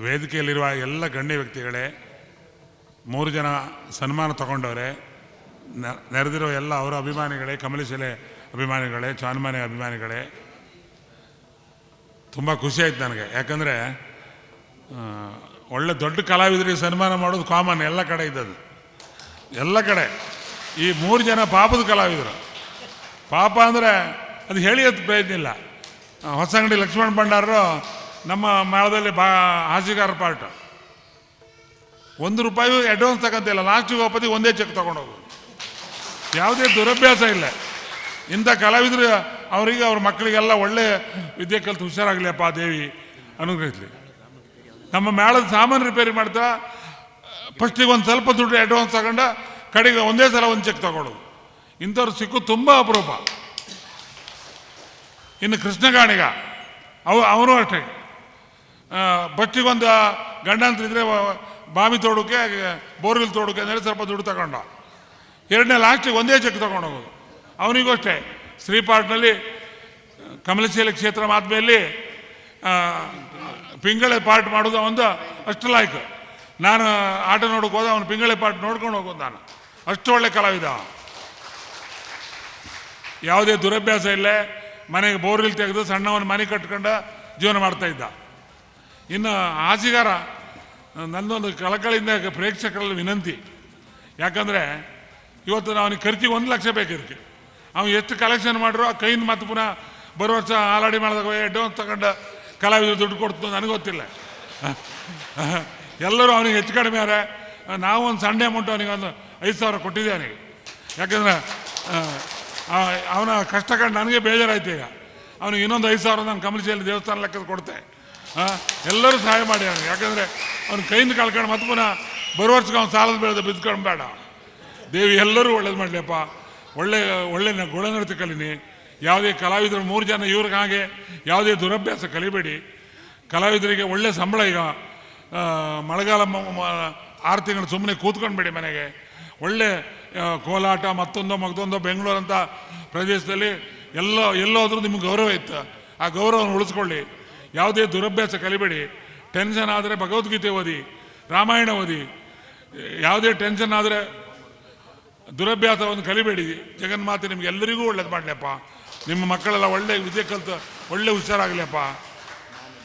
ವೇದಿಕೆಯಲ್ಲಿರುವ ಎಲ್ಲ ಗಣ್ಯ ವ್ಯಕ್ತಿಗಳೇ, ಮೂರು ಜನ ಸನ್ಮಾನ ತಗೊಂಡವರೆ, ನ- ನೆರೆದಿರೋ ಎಲ್ಲ ಅವರ ಅಭಿಮಾನಿಗಳೇ ಕಮಲಶಿಲೆ ಅಭಿಮಾನಿಗಳೇ, ಚಾನ್ಮಾನೆ ಅಭಿಮಾನಿಗಳೇ, ತುಂಬ ಖುಷಿ ಆಯ್ತು ನನಗೆ. ಯಾಕಂದರೆ ಒಳ್ಳೆ ದೊಡ್ಡ ಕಲಾವಿದರಿಗೆ ಸನ್ಮಾನ ಮಾಡೋದು ಕಾಮನ್, ಎಲ್ಲ ಕಡೆ ಇದ್ದದ್ದು. ಎಲ್ಲ ಕಡೆ. ಈ ಮೂರು ಜನ ಪಾಪದ ಕಲಾವಿದರು. ಪಾಪ ಅಂದರೆ ಅದು ಹೇಳಿ ಪ್ರಯತ್ನ ಇಲ್ಲ. ಹೊಸಂಗಡಿ ಲಕ್ಷ್ಮಣ್ ಭಂಡಾರರು ನಮ್ಮ ಮೇಳದಲ್ಲಿ ಬಾ ಹಾಸಿಗಾರ ಪಾರ್ಟ್. ಒಂದು ರೂಪಾಯಿ ಅಡ್ವಾನ್ಸ್ ತಗೊಂತಿಲ್ಲ ಲಾಸ್ಟ್ ಹೋಗೋಪತಿ ಒಂದೇ ಚೆಕ್ ತಗೊಂಡೋಗೋದು ಯಾವುದೇ ದುರಭ್ಯಾಸ ಇಲ್ಲ. ಇಂಥ ಕಲಾವಿದರು ಅವರಿಗೆ, ಅವ್ರ ಮಕ್ಕಳಿಗೆಲ್ಲ ಒಳ್ಳೆ ವಿದ್ಯೆ ಕಲಿತು ಹುಷಾರಾಗಲಿಯಪ್ಪ ದೇವಿ ಅನುಗ್ರಹಿಸಲಿ ನಮ್ಮ ಮೇಳದ ಸಾಮಾನು ರಿಪೇರಿ ಮಾಡ್ತಾ ಫಸ್ಟಿಗೆ ಒಂದು ಸ್ವಲ್ಪ ದುಡ್ಡು ಅಡ್ವಾನ್ಸ್ ತಗೊಂಡ, ಕಡೆಗೆ ಒಂದೇ ಸಲ ಒಂದು ಚೆಕ್ ತಗೊಳ್ಳೋದು ಇಂಥವ್ರು ಸಿಕ್ಕು ತುಂಬ ಅಪರೂಪ. ಇನ್ನು ಕೃಷ್ಣಗಾಣಿಗ, ಅವ ಅವನು ಅಷ್ಟೇ. ಬಸ್ಟಿಗೊಂದು ಗಂಡಂತ್ರ ಇದ್ರೆ ವ- ಬಾವಿ ತೋಡೋಕೆ, ಬೋರ್ವೆಲ್ ತೋಡೋಕೆ ಅಂದರೆ ಸ್ವಲ್ಪ ದುಡ್ಡು ತಗೊಂಡ. ಎರಡನೇ ಲಾಸ್ಟಿಗೆ ಒಂದೇ ಚೆಕ್ ತಗೊಂಡು ಹೋಗೋದು. ಅವನಿಗೂ ಅಷ್ಟೇ ಶ್ರೀಪಾಟ್ನಲ್ಲಿ ಕಮಲಶೀಲ ಕ್ಷೇತ್ರ ಮಾದ್ಮೇಲೆ ಪಿಂಗಳೆ ಪಾರ್ಟ್ ಮಾಡೋದು ಒಂದು ಅಷ್ಟು ಲಾಯ್ಕು ನಾನು ಆಟ ನೋಡೋಕೆ ಹೋದ, ಅವನು ಪಿಂಗಳೆ ಪಾಠ ನೋಡ್ಕೊಂಡು ಹೋಗೋದು ನಾನು. ಅಷ್ಟು ಒಳ್ಳೆ ಕಲಾವಿದ. ಯಾವುದೇ ದುರಭ್ಯಾಸ ಇಲ್ಲೇ ಮನೆಗೆ ಬೋರ್ವೆಲ್ ತೆಗೆದು ಸಣ್ಣವನ ಮನೆ ಕಟ್ಕೊಂಡು ಜೀವನ ಮಾಡ್ತಾ ಇದ್ದ. ಇನ್ನು ಹಾಸಿಗಾರ ನನ್ನೊಂದು ಕಳಕಳಿಯಿಂದ ಪ್ರೇಕ್ಷಕರಲ್ಲಿ ವಿನಂತಿ. ಯಾಕಂದರೆ ಇವತ್ತು ನಾವು ಅವನಿಗೆ ಖರ್ಚಿಗೆ ಒಂದು ಲಕ್ಷ ಬೇಕು ಇದಕ್ಕೆ. ಅವ್ನು ಎಷ್ಟು ಕಲೆಕ್ಷನ್ ಮಾಡಿರೋ ಆ ಕೈಯಿಂದ ಮತ್ತೆ ಪುನಃ ಬರೋ ವರ್ಷ ಆಲಾಡಿ ಮಾಡಿದಾಗ ಅಡ್ವಾನ್ಸ್ ತಗೊಂಡು ಕಲಾವಿದರು ದುಡ್ಡು ಕೊಡ್ತು ನನಗೆ ಗೊತ್ತಿಲ್ಲ. ಎಲ್ಲರೂ ಅವನಿಗೆ ಹೆಚ್ಚು ಕಡಿಮೆ ಆದರೆ, ನಾವು ಒಂದು ಸಂಡೆ ಅಮೌಂಟ್ ಅವನಿಗೆ ಒಂದು ಐದು ಸಾವಿರ ಕೊಟ್ಟಿದ್ದೆ ಅವನಿಗೆ. ಯಾಕಂದ್ರೆ ಅವನ ಕಷ್ಟ ಕಂಡು ನನಗೆ ಬೇಜಾರಾಯ್ತು ಈಗ. ಅವನಿಗೆ ಇನ್ನೊಂದು ಐದು ಸಾವಿರ ನಾನು ಕಮಲ್ಸಿಯಲ್ಲಿ ದೇವಸ್ಥಾನ ಲೆಕ್ಕದ ಕೊಡ್ತೆ. ಎಲ್ಲರೂ ಸಹಾಯ ಮಾಡಿ ಅವನಿಗೆ. ಯಾಕಂದರೆ ಅವ್ನ ಕೈಯಿಂದ ಕಳ್ಕೊಂಡು ಮತ್ತೆ ಪುನಃ ಬರೋ ವರ್ಷಕ್ಕೆ ಅವ್ನು ಸಾಲದ ಬೆಳೆದ ಬಿದ್ಕೊಂಡು ಬೇಡ. ದೇವಿ, ಎಲ್ಲರೂ ಒಳ್ಳೇದು ಮಾಡಲಿಯಪ್ಪ. ಒಳ್ಳೆ ಒಳ್ಳೆ ಗುಣನೃತ್ಯ ಕಲೀನಿ. ಯಾವುದೇ ಕಲಾವಿದರು ಮೂರು ಜನ ಇವ್ರಿಗೆ ಹಾಗೆ ಯಾವುದೇ ದುರಭ್ಯಾಸ ಕಲಿಬೇಡಿ. ಕಲಾವಿದರಿಗೆ ಒಳ್ಳೆ ಸಂಬಳ ಈಗ ಮಳೆಗಾಲ ಆರು ತಿಂಗಳು ಸುಮ್ಮನೆ ಕೂತ್ಕೊಂಡ್ಬೇಡಿ ಮನೆಗೆ. ಒಳ್ಳೆ ಕೋಲಾಟ, ಮತ್ತೊಂದೋ ಮಗದೊಂದೋ ಬೆಂಗಳೂರು ಅಂತ ಪ್ರದೇಶದಲ್ಲಿ ಎಲ್ಲ, ಎಲ್ಲೋದ್ರೂ ನಿಮ್ಗೆ ಗೌರವ ಇತ್ತು. ಆ ಗೌರವವನ್ನು ಉಳಿಸ್ಕೊಳ್ಳಿ. ಯಾವುದೇ ದುರಭ್ಯಾಸ ಕಲಿಬೇಡಿ. ಟೆನ್ಷನ್ ಆದರೆ ಭಗವದ್ಗೀತೆ ಓದಿ, ರಾಮಾಯಣ ಓದಿ, ಯಾವುದೇ ಟೆನ್ಷನ್ ಆದರೆ ದುರಭ್ಯಾಸವನ್ನು ಕಲಿಬೇಡಿ. ಜಗನ್ಮಾತೆ ನಿಮಗೆಲ್ಲರಿಗೂ ಒಳ್ಳೇದು ಮಾಡಲಿಯಪ್ಪ. ನಿಮ್ಮ ಮಕ್ಕಳೆಲ್ಲ ಒಳ್ಳೆ ವಿದ್ಯೆ ಕಲಿತು, ಒಳ್ಳೆ ಹುಷಾರಾಗಲಿಯಪ್ಪ.